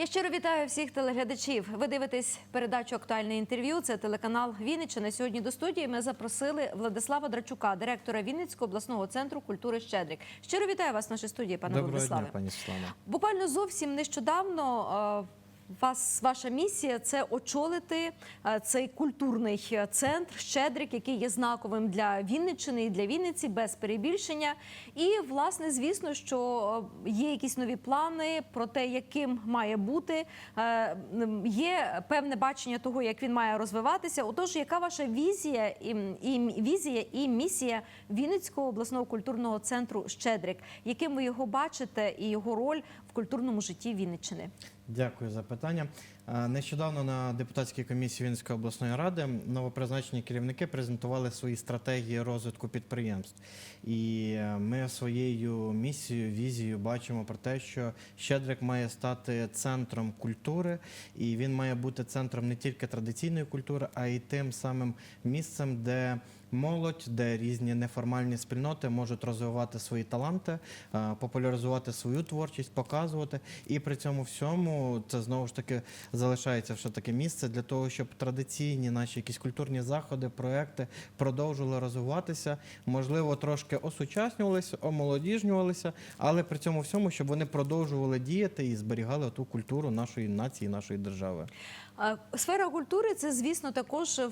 Я щиро вітаю всіх телеглядачів. Ви дивитесь передачу Актуальне інтерв'ю. Це телеканал Вінниччина. Сьогодні до студії ми запросили Владислава Драчука, директора Вінницького обласного центру культури Щедрик. Щиро вітаю вас в нашій студії, пане Доброго Владиславе. дня, пані Світлана. Буквально зовсім нещодавно. Вас ваша місія це очолити е, цей культурний е, центр Щедрик, який є знаковим для Вінниччини і для Вінниці без перебільшення. І власне, звісно, що е, є якісь нові плани про те, яким має бути. Є певне бачення того, як він має розвиватися. Отож, яка ваша візія і, і візія і місія Вінницького обласного культурного центру Щедрик? Яким ви його бачите і його роль в культурному житті Вінниччини? Дякую за питання. Е, Нещодавно на депутатській комісії Вінської обласної ради новопризначені керівники презентували свої стратегії розвитку підприємств. І е, ми своєю місією, візією бачимо про те, що Щедрик має стати центром культури, і він має бути центром не тільки традиційної культури, а й тим самим місцем, де молодь, де різні неформальні спільноти можуть розвивати свої таланти, е, популяризувати свою творчість, показувати. І при цьому всьому це знову ж таки залишається все таке місце для того, щоб традиційні наші якісь культурні заходи, проекти продовжували розвиватися, можливо, трошки осучаснювалися, омолодіжнювалися, але при цьому всьому, щоб вони продовжували діяти і зберігали ту культуру нашої нації, нашої держави. Е, Сфера культури це, звісно, також е,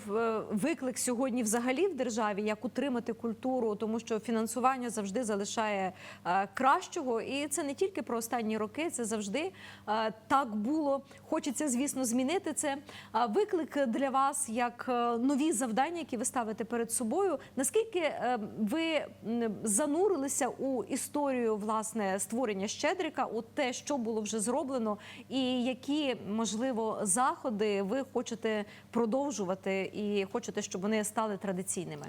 виклик сьогодні взагалі в державі, як утримати культуру, тому що фінансування завжди залишає е, кращого. І це не тільки про останні роки, це завжди е, так було. Хочеться, звісно, змінити це. Виклик для вас як е, нові завдання, які ви ставите перед собою. Наскільки е, ви занурилися у історію власне створення Щедрика, у те, що було вже зроблено, і які можливо заходи ви хочете продовжувати і хочете, щоб вони стали традиційними?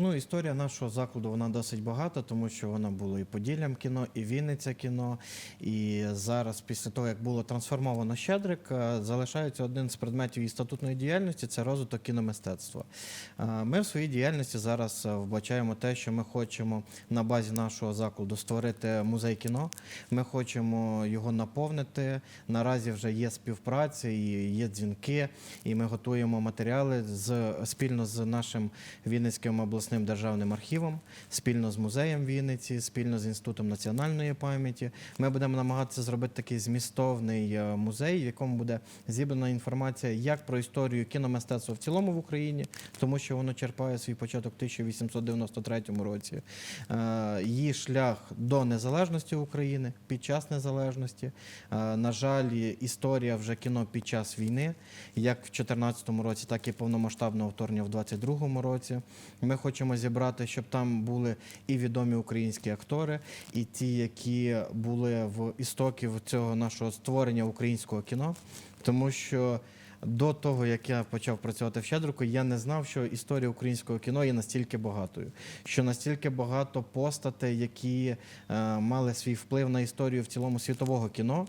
Ну, історія нашого закладу вона досить багата, тому що вона була і Поділлям кіно, і Вінниця кіно. І зараз, після того, як було трансформовано Щедрик, е, залишається один з предметів її статутної діяльності це розвиток кіномистецтва. Е, Ми в своїй діяльності зараз е, вбачаємо те, що ми хочемо на базі нашого закладу створити музей кіно. Ми хочемо його наповнити. Наразі вже є співпраця, і є дзвінки, і ми готуємо матеріали з спільно з нашим Вінницьким обласним державним архівом, спільно з музеєм Вінниці, спільно з інститутом національної пам'яті. Ми будемо намагатися зробити такий змістовний е, музей, в якому буде зібрана інформація як про історію кіномистецтва в цілому в Україні, тому що воно черпає свій початок в 1893 році. Е, Її шлях до незалежності України під час незалежності. Е, На жаль, історія вже кіно під час війни, як в 2014 році, так і повномасштабного вторгнення в 2022 році. Ми хочемо зібрати, щоб там були і відомі українські актори, і ті, які були в істоків цього нашого створення українського кіно, тому що. До того, як я почав працювати в Щедрику, я не знав, що історія українського кіно є настільки багатою, що настільки багато постатей, які е, мали свій вплив на історію в цілому світового кіно,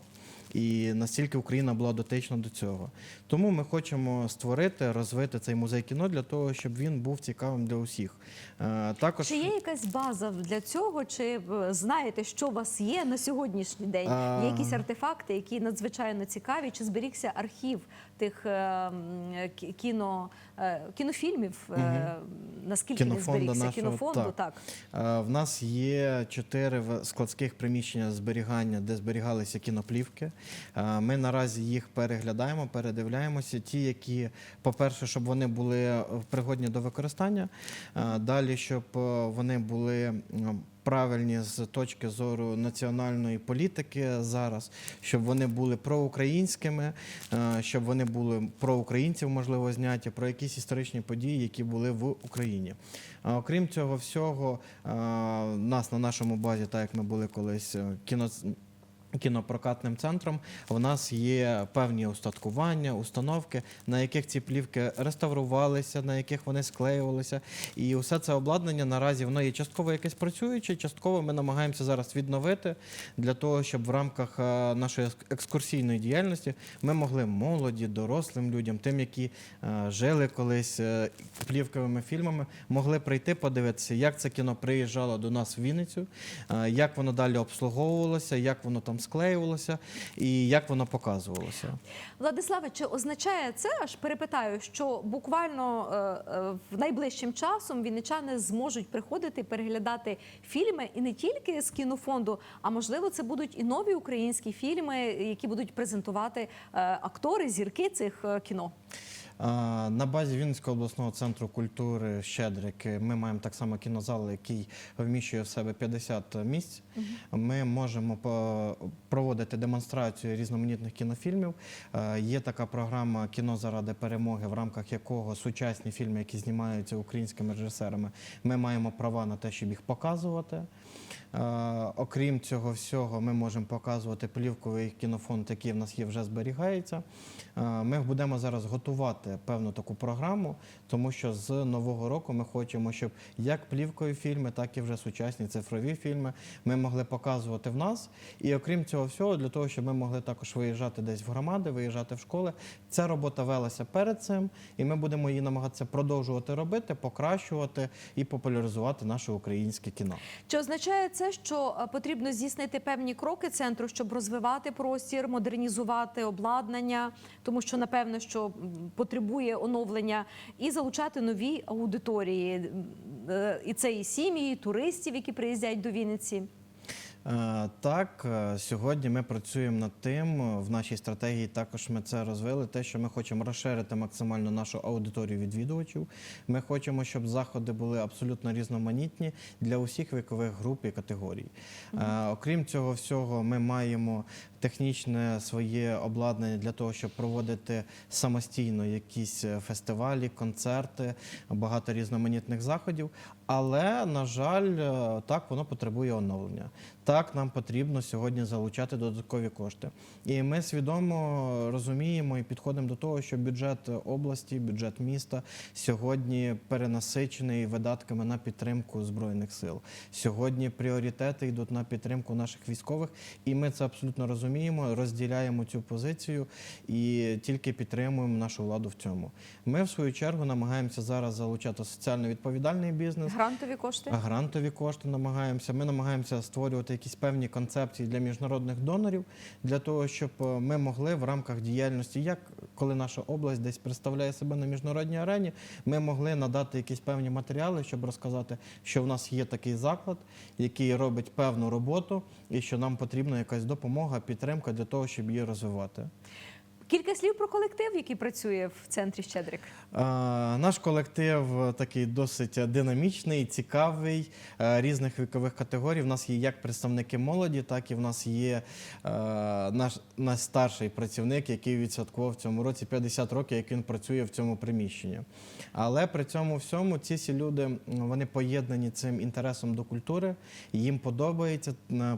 і настільки Україна була дотична до цього. Тому ми хочемо створити, розвити цей музей кіно для того, щоб він був цікавим для усіх. Е, також Чи є якась база для цього? Чи е, знаєте, що у вас є на сьогоднішній день? Є якісь артефакти, які надзвичайно цікаві? Чи зберігся архів тих е, кіно, е, кінофільмів? е, Наскільки він зберігся? нашого, Кінофонду, так. так. В нас є чотири складських приміщення зберігання, де зберігалися кіноплівки. Ми наразі їх переглядаємо, передивляємося. Ті, які, по-перше, щоб вони були пригодні до використання. Далі, щоб вони були. Правильні з точки зору національної політики зараз, щоб вони були проукраїнськими, е, щоб вони були про українців, можливо, зняті, про якісь історичні події, які були в Україні. Окрім цього всього, е, нас на нашому базі, так як ми були колись е, кіно. Кінопрокатним центром у нас є певні устаткування, установки, на яких ці плівки реставрувалися, на яких вони склеювалися. І усе це обладнання наразі воно є частково якесь працююче, частково ми намагаємося зараз відновити для того, щоб в рамках е, нашої екскурсійної діяльності ми могли молоді, дорослим людям, тим, які е, жили колись е, плівковими фільмами, могли прийти подивитися, як це кіно приїжджало до нас в Вінницю, як воно далі обслуговувалося, як воно там склеювалося і як воно показувалося. Владиславе, чи означає це, аж перепитаю, що буквально е, е, в найближчим часом вінничани зможуть приходити переглядати фільми і не тільки з кінофонду, а можливо, це будуть і нові українські фільми, які будуть презентувати е, актори, зірки цих е, кіно. На базі Вінницького обласного центру культури Щедрики ми маємо так само кінозал, який вміщує в себе 50 місць. Ми можемо проводити демонстрацію різноманітних кінофільмів. Є така програма Кіно заради перемоги, в рамках якого сучасні фільми, які знімаються українськими режисерами, ми маємо права на те, щоб їх показувати. Е, Окрім цього всього, ми можемо показувати плівковий кінофонд, який в нас є, вже зберігається. Е, Ми будемо зараз готувати певну таку програму, тому що з нового року ми хочемо, щоб як плівкові фільми, так і вже сучасні цифрові фільми ми могли показувати в нас. І окрім цього всього, для того, щоб ми могли також виїжджати десь в громади, виїжджати в школи. Ця робота велася перед цим, і ми будемо її намагатися продовжувати робити, покращувати і популяризувати наше українське кіно. Чи означає це, що е, потрібно здійснити певні кроки центру, щоб розвивати простір, модернізувати обладнання, тому що напевно, що потребує оновлення, і залучати нові аудиторії, е, і це і сім'ї, і туристів, які приїздять до Вінниці. Е, Так, е, сьогодні ми працюємо над тим. е, В нашій стратегії також ми це розвили. Те, що ми хочемо розширити максимально нашу аудиторію відвідувачів. Ми хочемо, щоб заходи були абсолютно різноманітні для усіх вікових груп і категорій. Окрім цього всього, ми маємо технічне своє обладнання для того, щоб проводити самостійно якісь е, фестивалі, концерти, багато різноманітних заходів. Але, на жаль, е, так воно потребує оновлення. Так, нам потрібно сьогодні залучати додаткові кошти. І ми свідомо розуміємо і підходимо до того, що бюджет області, бюджет міста сьогодні перенасичений видатками на підтримку збройних сил. Сьогодні пріоритети йдуть на підтримку наших військових, і ми це абсолютно розуміємо, розділяємо цю позицію і тільки підтримуємо нашу владу в цьому. Ми, в свою чергу, намагаємося зараз залучати соціально відповідальний бізнес. Грантові кошти. Грантові кошти намагаємося. Ми намагаємося створювати якісь певні концепції для міжнародних донорів, для того, щоб е, ми могли в рамках діяльності, як коли наша область десь представляє себе на міжнародній арені, ми могли надати якісь певні матеріали, щоб розказати, що в нас є такий заклад, який робить певну роботу, і що нам потрібна якась допомога, підтримка для того, щоб її розвивати. Кілька слів про колектив, який працює в центрі Щедрик. Наш колектив такий досить динамічний, цікавий, е, різних вікових категорій. У нас є як представники молоді, так і в нас є е, наш найстарший працівник, який відсвяткував в цьому році 50 років, як він працює в цьому приміщенні. Але при цьому всьому ці всі люди вони поєднані цим інтересом до культури. Їм подобається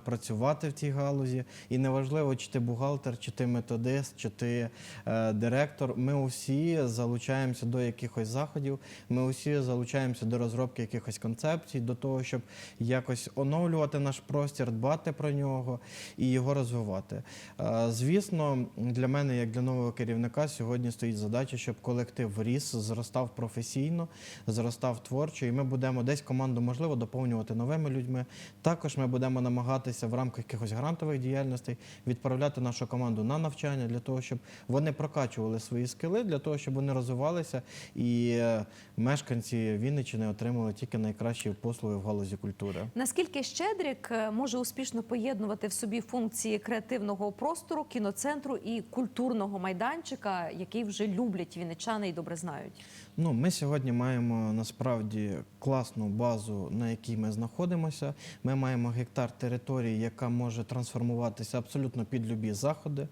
працювати в цій галузі. І неважливо, чи ти бухгалтер, чи ти методист, чи ти е, директор. Ми усі залучаємося до якихось заходів. Ми усі залучаємося до розробки якихось концепцій, до того, щоб якось оновлювати наш простір, дбати про нього і його розвивати. Е, Звісно, для мене, як для нового керівника, сьогодні стоїть задача, щоб колектив ріс, зростав професійно, зростав творчо, і ми будемо десь команду можливо доповнювати новими людьми. Також ми будемо намагатися в рамках якихось грантових діяльностей відправляти нашу команду на навчання для того, щоб вони прокачували свої скили, для того, щоб вони розвивалися і е, мешканці Вінниччини отримували тільки найкращі послуги в галузі культури. Наскільки Щедрик е, може успішно поєднувати в собі функції креативного простору, кіноцентру і культурного майданчика, який вже люблять вінничани і добре знають? Ну, ми сьогодні маємо насправді класну базу, на якій ми знаходимося. Ми маємо гектар території, яка може трансформуватися абсолютно під любі заходи.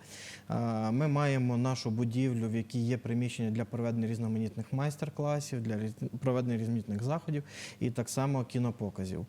Ми маємо нашу будівлю, в якій є приміщення для проведення різноманітних майстер-класів, для проведення різноманітних заходів і так само кінопоказів.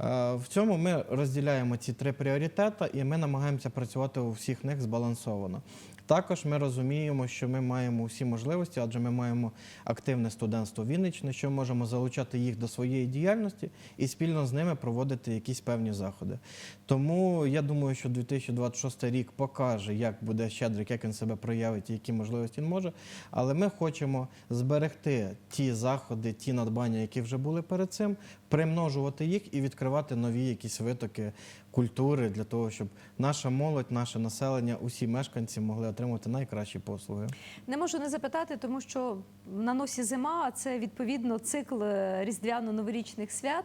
Е, В цьому ми розділяємо ці три пріоритети, і ми намагаємося працювати у всіх них збалансовано. Також ми розуміємо, що ми маємо усі можливості, адже ми маємо активне студентство Вінниччини, що можемо залучати їх до своєї діяльності і спільно з ними проводити якісь певні заходи. Тому я думаю, що 2026 рік покаже, як буде Щедрик, як він себе проявить і які можливості він може. Але ми хочемо зберегти ті заходи, ті надбання, які вже були перед цим, примножувати їх і відкривати нові якісь витоки культури для того, щоб наша молодь, наше населення, усі мешканці могли отримати найкращі послуги. Не можу не запитати, тому що на носі зима, а це відповідно цикл е, різдвяно-новорічних свят.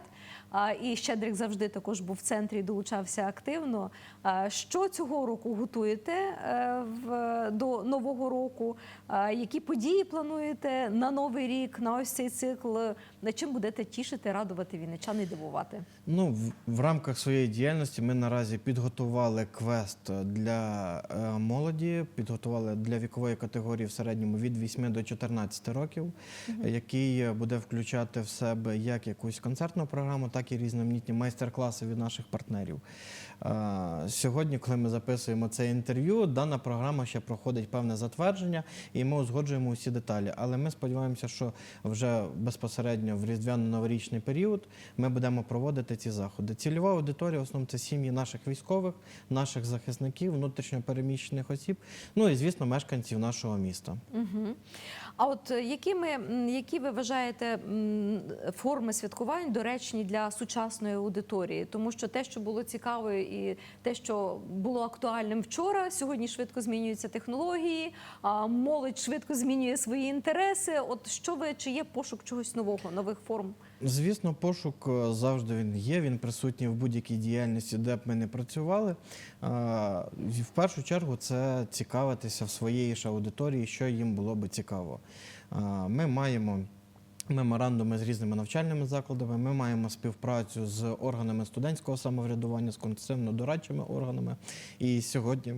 І Щедрик завжди також був в центрі, і долучався активно. Що цього року готуєте е, в, до нового року? Які події плануєте на новий рік, на ось цей цикл? На чим будете тішити, радувати вінничан і дивувати? Ну, в рамках своєї діяльності ми наразі підготували квест для е, молоді, підготували для вікової категорії в середньому від 8 до 14 років, який буде включати в себе як якусь концертну програму, так і різноманітні майстер-класи від наших партнерів. Е, Сьогодні, коли ми записуємо це інтерв'ю, дана програма ще проходить певне затвердження, і ми узгоджуємо усі деталі. Але ми сподіваємося, що вже безпосередньо в різдвяно-новорічний період ми будемо проводити ці заходи. Цільова аудиторія в основному це сім'ї наших військових, наших захисників, внутрішньопереміщених осіб, ну і звісно, мешканців нашого міста. Угу. А от е, якими, які ви вважаєте форми святкувань доречні для сучасної аудиторії? Тому що те, що було цікаво, і те, що було актуальним вчора, сьогодні швидко змінюються технології, а молодь швидко змінює свої інтереси. От що ви чи є пошук чогось нового, нових форм? Звісно, пошук е, завжди він є. Він присутній в будь-якій діяльності, де б ми не працювали. В першу чергу це цікавитися в своєї ж аудиторії, що їм було би цікаво. Ми маємо. Меморандуми з різними навчальними закладами. Ми маємо співпрацю з органами студентського самоврядування, з концертно-дорадчими органами. І сьогодні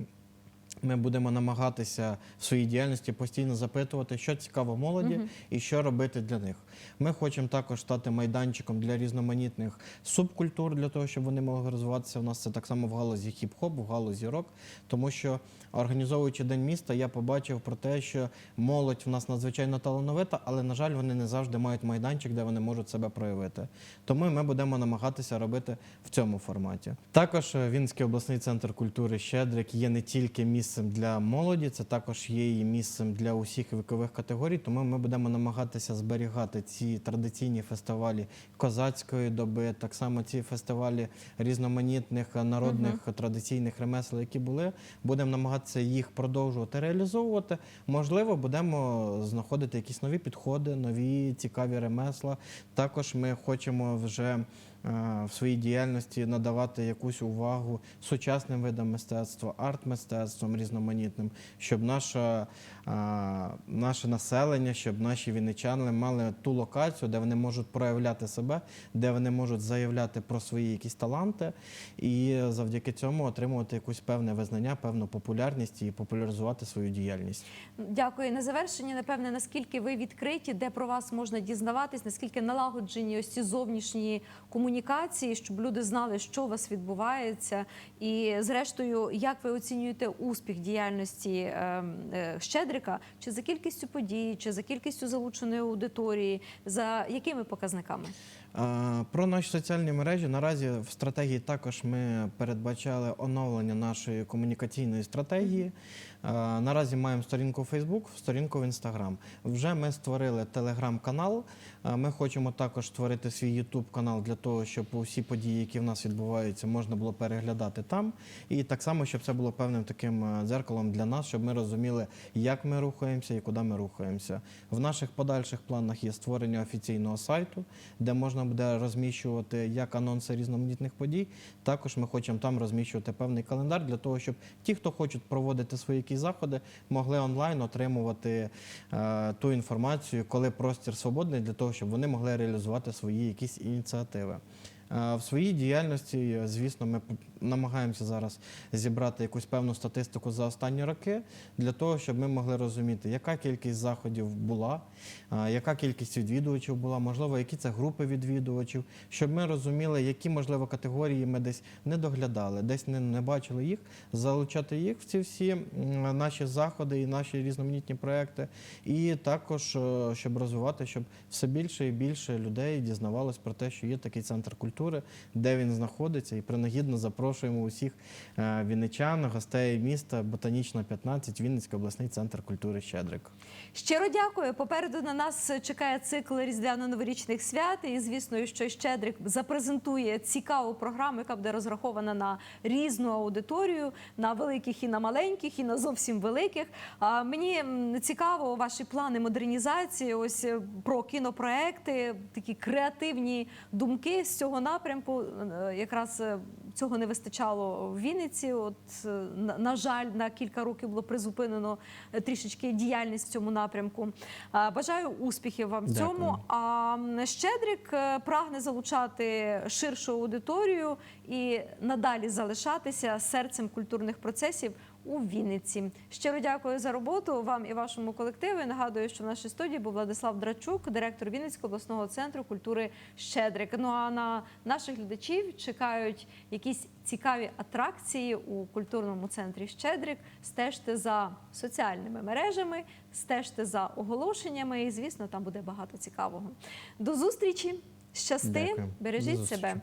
ми будемо намагатися в своїй діяльності постійно запитувати, що цікаво молоді і що робити для них. Ми хочемо також стати майданчиком для різноманітних субкультур, для того, щоб вони могли розвиватися. У нас це так само в галузі хіп-хоп, в галузі рок, тому що організовуючи день міста, я побачив про те, що молодь в нас надзвичайно талановита, але на жаль, вони не завжди мають майданчик, де вони можуть себе проявити. Тому ми будемо намагатися робити в цьому форматі. Також е, Вінський обласний центр культури Щедрик є не тільки місцем для молоді, це також є і місцем для усіх вікових категорій. Тому ми будемо намагатися зберігати ці традиційні фестивалі козацької доби, так само ці фестивалі різноманітних народних традиційних ремесел, які були. Будемо намагатися їх продовжувати реалізовувати. Можливо, будемо знаходити якісь нові підходи, нові цікаві ремесла. Також ми хочемо вже в своїй діяльності надавати якусь увагу сучасним видам мистецтва, арт-мистецтвом різноманітним, щоб наша, е, наше населення, щоб наші вінничани мали ту локацію, де вони можуть проявляти себе, де вони можуть заявляти про свої якісь таланти, і завдяки цьому отримувати якусь певне визнання, певну популярність і популяризувати свою діяльність. Дякую. На завершення, напевне, наскільки ви відкриті, де про вас можна дізнаватись, наскільки налагоджені ось ці зовнішні комунікації, щоб люди знали, що у вас відбувається, і зрештою, як ви оцінюєте успіх діяльності е, е, Щедрика, чи за кількістю подій, чи за кількістю залученої аудиторії, за якими показниками? Про наші соціальні мережі наразі в стратегії також ми передбачали оновлення нашої комунікаційної стратегії. Наразі маємо сторінку в Facebook, сторінку в Instagram. Вже ми створили телеграм-канал. Ми хочемо також створити свій YouTube канал для того, щоб усі події, які в нас відбуваються, можна було переглядати там. І так само, щоб це було певним таким е, дзеркалом для нас, щоб ми розуміли, як ми рухаємося і куди ми рухаємося. В наших подальших планах є створення офіційного сайту, де можна буде розміщувати як анонси різноманітних подій. Також ми хочемо там розміщувати певний календар для того, щоб ті, хто хочуть проводити свої якісь заходи, могли онлайн отримувати е, ту інформацію, коли простір свободний, для того, щоб вони могли реалізувати свої якісь ініціативи. Е, В своїй діяльності, е, звісно, ми намагаємося зараз зібрати якусь певну статистику за останні роки для того, щоб ми могли розуміти, яка кількість заходів була, е, яка кількість відвідувачів була, можливо, які це групи відвідувачів, щоб ми розуміли, які можливо категорії ми десь не доглядали, десь не, не бачили їх, залучати їх в ці всі наші заходи і наші різноманітні проекти, і також щоб розвивати, щоб все більше і більше людей дізнавалось про те, що є такий центр культури, де він знаходиться, і принагідно запрошуємо усіх е, вінничан, гостей міста Ботанічна 15, Вінницький обласний центр культури Щедрик. Щиро дякую. Попереду на нас чекає цикл різдвяно-новорічних свят. І звісно, що Щедрик запрезентує цікаву програму, яка буде розрахована на різну аудиторію, на великих і на маленьких, і на зовсім великих. А мені цікаво ваші плани модернізації. Ось е, про кінопроекти, такі креативні думки з цього напрямку. Е, Якраз е, цього не вистачало в Вінниці. От е, на, жаль, на кілька років було призупинено трішечки діяльність в цьому напрямку. Бажаю успіхів вам в Дякую. цьому. А Щедрик прагне залучати ширшу аудиторію і надалі залишатися серцем культурних процесів. У Вінниці щиро дякую за роботу вам і вашому колективу. І Нагадую, що в нашій студії був Владислав Драчук, директор Вінницького обласного центру культури Щедрик. Ну а на наших глядачів чекають якісь цікаві атракції у культурному центрі Щедрик. Стежте за соціальними мережами, стежте за оголошеннями. І звісно, там буде багато цікавого. До зустрічі! Щасти, Дякую. бережіть себе.